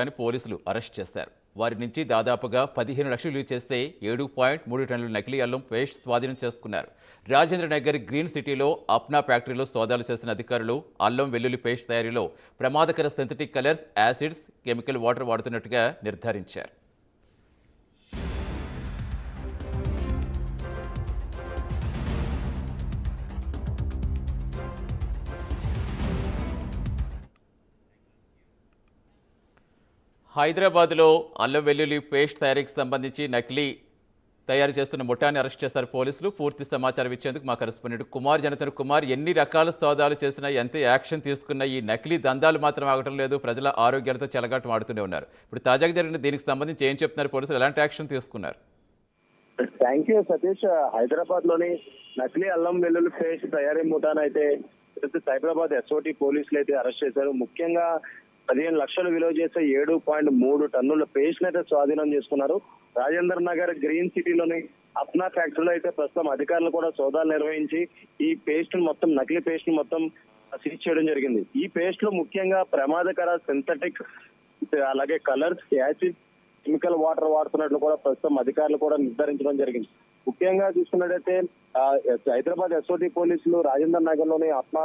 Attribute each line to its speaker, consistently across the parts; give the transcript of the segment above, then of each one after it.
Speaker 1: అని పోలీసులు అరెస్ట్ చేశారు. వారి నుంచి దాదాపుగా పదిహేను లక్షలు చేస్తే ఏడు పాయింట్ మూడు టన్నుల నకిలీ అల్లం పేస్ట్ స్వాధీనం చేసుకున్నారు. రాజేంద్ర నగర్ గ్రీన్ సిటీలో అప్నా ఫ్యాక్టరీలో సోదాలు చేసిన అధికారులు అల్లం వెల్లుల్లి పేస్ట్ తయారీలో ప్రమాదకర synthetic colours acids chemical water వాడుతున్నట్టుగా నిర్ధారించారు. హైదరాబాద్లో అల్లం వెల్లుల్లి పేస్ట్ తయారీకి సంబంధించి నకిలీ తయారు చేస్తున్న ముఠాన్ని అరెస్ట్ చేశారు పోలీసులు. పూర్తి సమాచారం ఇచ్చేందుకు మా కరెస్పాండెంట్ కుమార్ జనతన్ కుమార్ ఎన్ని రకాల సోదాలు చేసినా ఎంత యాక్షన్ తీసుకున్నా ఈ నకిలీ దందాలు మాత్రం ఆగటం లేదు. ప్రజల ఆరోగ్యాలతో చెలగాటం ఆడుతూనే ఉన్నారు. ఇప్పుడు తాజాగా జరిగిన దీనికి సంబంధించి ఏం చెప్తున్నారు పోలీసులు? ఎలాంటి యాక్షన్ తీసుకున్నారు?
Speaker 2: Thank you Satish. హైదరాబాద్లోని నకిలీ అల్లం వెల్లుల్లి పేస్ట్ తయారీ ముఠాన్ అయితే సైబరాబాద్ ఎస్ఓటి పోలీసులు అయితే అరెస్ట్ చేశారు. ముఖ్యంగా పదిహేను లక్షలు విలువ చేసే ఏడు పాయింట్ మూడు టన్నుల పేస్ట్ అయితే స్వాధీనం చేసుకున్నారు. రాజేంద్ర నగర్ గ్రీన్ సిటీలోని అప్నా ఫ్యాక్టరీలో అయితే ప్రస్తుతం అధికారులు కూడా సోదాలు నిర్వహించి ఈ పేస్ట్ మొత్తం నకిలీ పేస్ట్ మొత్తం సీజ్ చేయడం జరిగింది. ఈ పేస్ట్లో ముఖ్యంగా ప్రమాదకర సింథటిక్ అలాగే కలర్స్ యాసిడ్ కెమికల్ వాటర్ వాడుతున్నట్లు కూడా ప్రస్తుతం అధికారులు కూడా నిర్ధారించడం జరిగింది. ముఖ్యంగా చూసుకున్నట్టయితే హైదరాబాద్ ఎస్ఓటి పోలీసులు రాజేంద్ర నగర్లోని అప్నా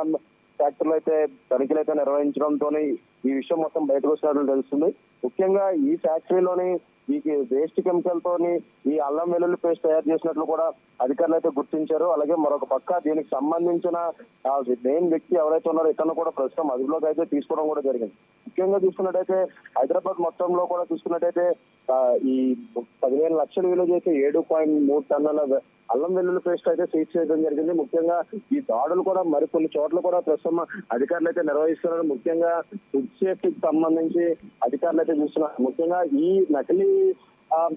Speaker 2: ఫ్యాక్టరీలు అయితే తనిఖీలు అయితే నిర్వహించడంతో ఈ విషయం మొత్తం బయటకు వచ్చినట్లు తెలుస్తుంది. ముఖ్యంగా ఈ ఫ్యాక్టరీలోని ఈ వేస్ట్ కెమికల్ తోని ఈ అల్లం వెల్లుల్లి పేస్ట్ తయారు చేసినట్లు కూడా అధికారులు అయితే గుర్తించారు. అలాగే మరొక పక్క దీనికి సంబంధించిన మెయిన్ వ్యక్తి ఎవరైతే ఉన్నారో ఇతను కూడా ప్రస్తుతం అదుపులోకి అయితే తీసుకోవడం కూడా జరిగింది. ముఖ్యంగా చూసుకున్నట్టయితే హైదరాబాద్ మొత్తంలో కూడా చూసుకున్నట్టయితే ఈ పదిహేను లక్షలు విలువ చేసే ఏడు పాయింట్ మూడు టన్నుల అల్లం వెల్లుల్లి పేస్ట్ అయితే సీజ్ చేయడం జరిగింది. ముఖ్యంగా ఈ దాడులు కూడా మరికొన్ని చోట్ల కూడా ప్రస్తుతం అధికారులు అయితే నిర్వహిస్తున్నారు. ముఖ్యంగా ఫుడ్ సేఫ్టీకి సంబంధించి అధికారులు అయితే చూస్తున్నారు. ముఖ్యంగా ఈ నకిలీ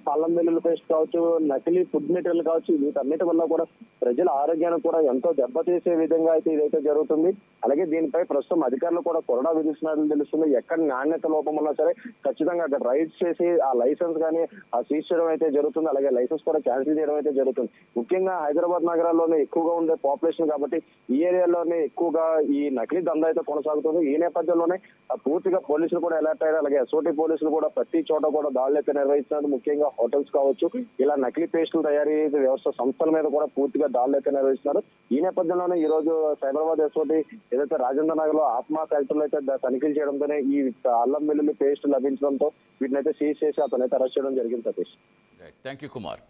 Speaker 2: పల్లం వెల్లుల్లి పేస్ట్ కావచ్చు నకిలీ ఫుడ్ మెటీరియల్ కావచ్చు వీటన్నిటి వల్ల కూడా ప్రజల ఆరోగ్యాన్ని కూడా ఎంతో దెబ్బతీసే విధంగా అయితే ఇదైతే జరుగుతుంది. అలాగే దీనిపై ప్రస్తుతం అధికారులు కూడా కొరడా విధిస్తున్నట్లు తెలుస్తుంది. ఎక్కడ నాణ్యత లోపం ఉన్నా సరే ఖచ్చితంగా అక్కడ రైడ్స్ చేసి ఆ లైసెన్స్ కానీ ఆ సీజ్ చేయడం అయితే జరుగుతుంది. అలాగే లైసెన్స్ కూడా క్యాన్సిల్ చేయడం అయితే జరుగుతుంది. ముఖ్యంగా హైదరాబాద్ నగరాల్లోనే ఎక్కువగా ఉండే పాపులేషన్ కాబట్టి ఈ ఏరియాలోనే ఎక్కువగా ఈ నకిలీ దందా అయితే కొనసాగుతుంది. ఈ నేపథ్యంలోనే ఆ పూర్తిగా పోలీసులు కూడా అలర్ట్ అయ్యారు. అలాగే ఎస్ఓటీ పోలీసులు కూడా ప్రతి చోట కూడా దాడులు అయితే నిర్వహిస్తున్నారు. ముఖ్యంగా హోటల్స్ కావచ్చు ఇలా నకిలీ పేస్టులు తయారీ వ్యవస్థ సంస్థల మీద కూడా పూర్తిగా దాడులు అయితే నిర్వహిస్తున్నారు. ఈ నేపథ్యంలోనే ఈ రోజు సైబరాబాద్ ఎస్ఓటి ఏదైతే రాజేంద్ర నగర్లో ఆత్మా ఫ్యాక్టరీలో అయితే తనిఖీలు చేయడంతోనే ఈ అల్లం వెల్లుల్లి పేస్ట్ లభించడంతో వీటిని అయితే సీజ్ చేసి అతనైతే అరెస్ట్ చేయడం జరిగింది సతీష్.
Speaker 1: Thank you Kumar